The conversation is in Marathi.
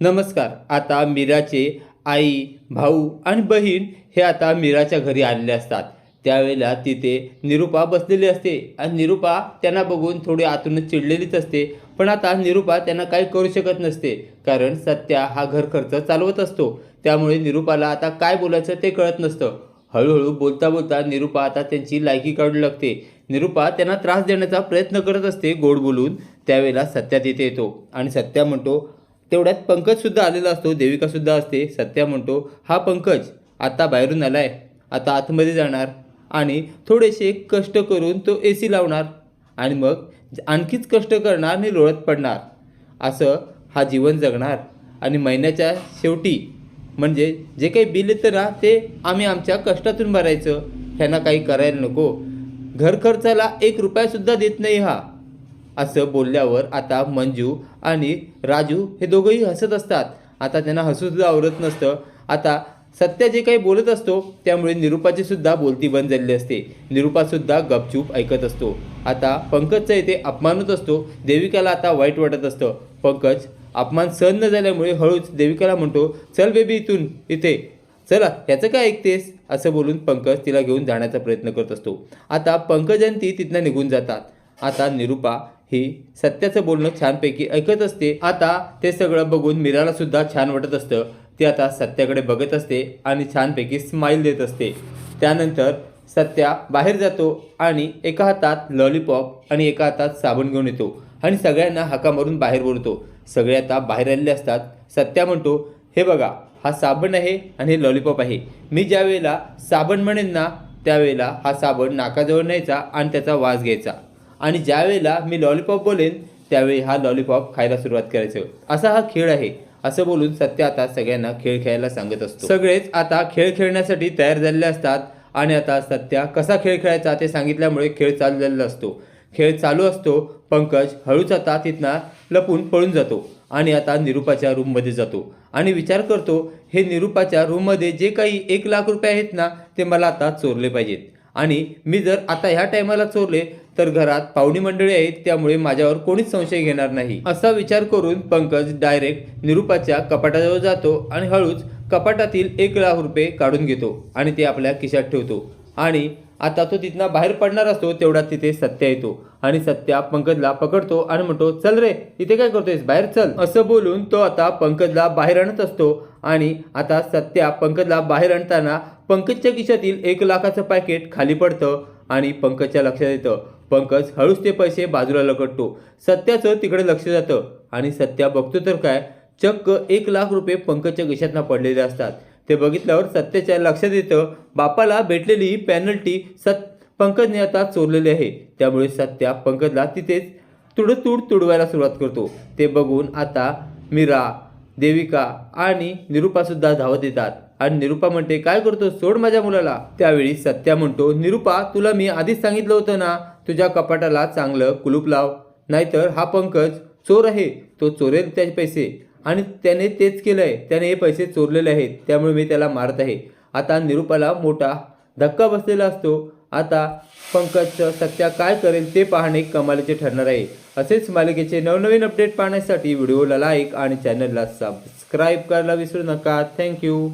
नमस्कार आता मीराचे आई भाऊ आणि बहीण हे आता मीराच्या घरी आलेले असतात. त्यावेळेला तिथे निरुपा बसलेली असते आणि निरुपा त्यांना बघून थोडी आतूनच चिडलेलीच असते. पण आता निरुपा त्यांना काही करू शकत नसते कारण सत्या हा घर खर्च चालवत असतो. त्यामुळे निरुपाला आता काय बोलायचं ते कळत नसतं. हळूहळू बोलता बोलता निरुपा आता त्यांची लायकी काढू लागते. निरुपा त्यांना त्रास देण्याचा प्रयत्न करत असते गोड बोलून. त्यावेळेला सत्या तिथे येतो आणि सत्या म्हणतो तेवढ्यात पंकजसुद्धा आलेला असतो देविकासुद्धा असते सत्या म्हणतो हा पंकज आता बाहेरून आला आहे आता आतमध्ये जाणार आणि थोडेसे कष्ट करून तो ए सी लावणार आणि मग आणखीच कष्ट करणार आणि लोळत पडणार. असं हा जीवन जगणार आणि महिन्याच्या शेवटी म्हणजे जे काही बिल येतं ना ते आम्ही आमच्या कष्टातून भरायचं. ह्यांना काही करायला नको. घर खर्चाला एक रुपयासुद्धा देत नाही हा. असं बोलल्यावर आता मंजू आणि राजू हे दोघंही हसत असतात. आता त्यांना हसूसुद्धा आवडत नसतं. आता सत्य जे काही बोलत असतो त्यामुळे निरुपाची सुद्धा बोलती बंद झालेली असते. निरुपासुद्धा गपचूप ऐकत असतो. आता पंकजचा इथे अपमान होत असतो. देविकाला आता वाईट वाटत असतं. पंकज अपमान सहन न झाल्यामुळे हळूच देविकाला म्हणतो चल बेबी इथून इथे. चला याचं काय ऐकतेस? असं बोलून पंकज तिला घेऊन जाण्याचा प्रयत्न करत असतो. आता पंकज आणि ती तिथनं निघून जातात. आता निरुपा ही सत्याचं बोलणं छानपैकी ऐकत असते. आता ते सगळं बघून मीराला सुद्धा छान वाटत असतं. ती आता सत्याकडे बघत असते आणि छानपैकी स्माईल देत असते. त्यानंतर सत्या बाहेर जातो आणि एका हातात लॉलीपॉप आणि एका हातात साबण घेऊन येतो आणि सगळ्यांना हाका मारून बाहेर बोलतो सगळे आता बाहेर आलेले असतात. सत्या म्हणतो हे बघा हा साबण आहे आणि हे लॉलीपॉप आहे. मी ज्या वेळेला साबण म्हणेन ना त्यावेळेला हा साबण नाकाजवळ न्यायचा आणि त्याचा वास घ्यायचा. आणि ज्यावेळेला मी लॉलीपॉप बोलेन त्यावेळी हा लॉलीपॉप खायला सुरुवात करायचं. असा हा खेळ आहे असं बोलून सत्य आता सगळ्यांना खेळ खेळायला सांगत असतो. सगळेच आता खेळ खेळण्यासाठी तयार झालेले असतात आणि आता सत्या कसा खेळ खेळायचा ते सांगितल्यामुळे खेळ चालू झालेला असतो. खेळ चालू असतो पंकज हळूच आता तिथनं लपून पळून जातो आणि आता निरुपाच्या रूममध्ये जातो. आणि विचार करतो हे निरुपाच्या रूममध्ये जे काही एक लाख रुपये आहेत ना ते मला आता चोरले पाहिजेत. आणि मी जर आता ह्या टायमाला चोरले तर घरात पाहुणी मंडळी आहेत त्यामुळे माझ्यावर कोणीच संशय घेणार नाही. असा विचार करून पंकज डायरेक्ट निरुपाच्या कपाटाजवळ जातो आणि हळूच कपाटातील एक लाख रुपये काढून घेतो आणि ते आपल्या खिशात ठेवतो. आणि आता तो तिथनं बाहेर पडणार असतो तेवढा तिथे सत्या येतो. आणि सत्या पंकजला पकडतो आणि म्हणतो चल रे इथे काय करतोयस? बाहेर चल. असं बोलून तो आता पंकजला बाहेर आणत असतो. आणि आता सत्या पंकजला बाहेर आणताना पंकजच्या खिशातील एक लाखाचं पॅकेट खाली पडतं आणि पंकजच्या लक्षात येतं पंकज हळूच ते पैसे बाजूला लकडतो सत्याचं तिकडे लक्ष जातं आणि सत्या बघतो तर काय चक्क एक लाख रुपये पंकजच्या खिशातनं पडलेले असतात. ते बघितल्यावर सत्याच्या लक्षात येतं बापाला भेटलेली ही पॅनल्टी सत पंकजने आता चोरलेली आहे. त्यामुळे सत्या पंकजला तिथेच तुडतूड तुडवायला सुरुवात करतो. ते बघून आता मीरा देविका आणि निरुपासुद्धा धावत येतात. आणि निरुपा म्हणते काय करतो? सोड माझ्या मुलाला. त्यावेळी सत्या म्हणतो निरुपा तुला मी आधीच सांगितलं होतं ना तुझ्या कपाटाला चांगलं कुलूप लाव. नाहीतर हा पंकज चोर आहे. तो चोरेल त्याचे पैसे. आणि त्याने तेच केलं आहे त्याने हे पैसे चोरलेले आहेत. त्यामुळे मी त्याला मारत आहे. आता निरुपाला मोठा धक्का बसलेला असतो. आता पंकजचं सत्या काय करेल ते पाहणे कमालीचे ठरणार आहे. असेच मालिकेचे नवनवीन अपडेट पाहण्यासाठी व्हिडिओला लाईक आणि चॅनलला सबस्क्राईब करायला विसरू नका. थँक्यू